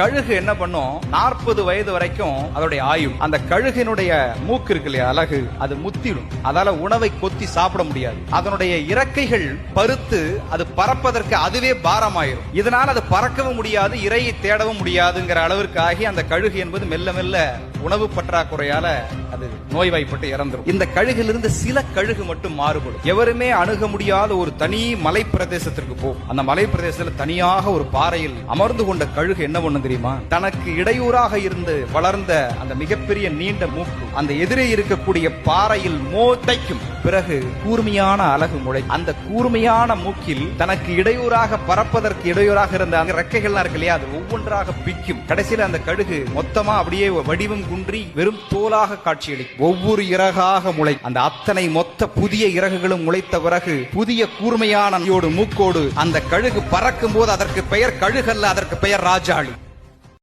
கழுகு என்ன பண்ணும்? நாற்பது வயது வரைக்கும் அதோடைய ஆயுள். அந்த கழுகினுடைய மூக்கு இருக்கு இல்லையா அழகு அது முத்திடும். அதால உணவை கொத்தி சாப்பிட முடியாது. அதனுடைய இறக்கைகள் பருத்து அது பறப்பதற்கு அதுவே பாரமாயிரும். இதனால் அது பறக்கவும் முடியாது இறையை தேடவும் முடியாதுங்கிற அளவிற்கு ஆகி அந்த கழுகு என்பது மெல்ல மெல்ல உணவு பற்றாக்குறையால அது நோய்வாய்ப்பட்டு இறந்துரும். இந்த கழுகிலிருந்து சில கழுகு மட்டும் மாறுபடும். எவருமே அணுக முடியாத ஒரு தனி மலை பிரதேசத்திற்கு போகும் அந்த மலை பிரதேசத்தில் தனியாக ஒரு பாறையில் அமர்ந்து கொண்ட கழுகு என்ன பண்ணுது? தெரியுமா? தனக்கு இடையூறாக இருந்து வளர்ந்த அந்த மிகப்பெரிய நீண்ட மூக்கு அந்த எதிரே இருக்கக்கூடிய பாறையில் மோத்தைக்கும் பிறகு கூர்மையான அலகு முளை அந்த கூர்மையான மூக்கில் தனக்கு இடையூறாக பறப்பதற்கு இடையூறாக இருந்த அந்த ரெக்கைகள்லாம் இருக்கு இல்லையா? அது ஒவ்வொன்றாக பிக்கும் கடைசியில அந்த கழுகு மொத்தமா அப்படியே வடிவம் குன்றி வெறும் தோலாக காட்சியளிக்கும். ஒவ்வொரு இறகாக முளை அந்த அத்தனை மொத்த புதிய இறகுகளும் முளைத்த பிறகு புதிய கூர்மையான மூக்கோடு அந்த கழுகு பறக்கும் போது அதற்கு பெயர் கழுகல்ல அதற்கு பெயர் ராஜாளி.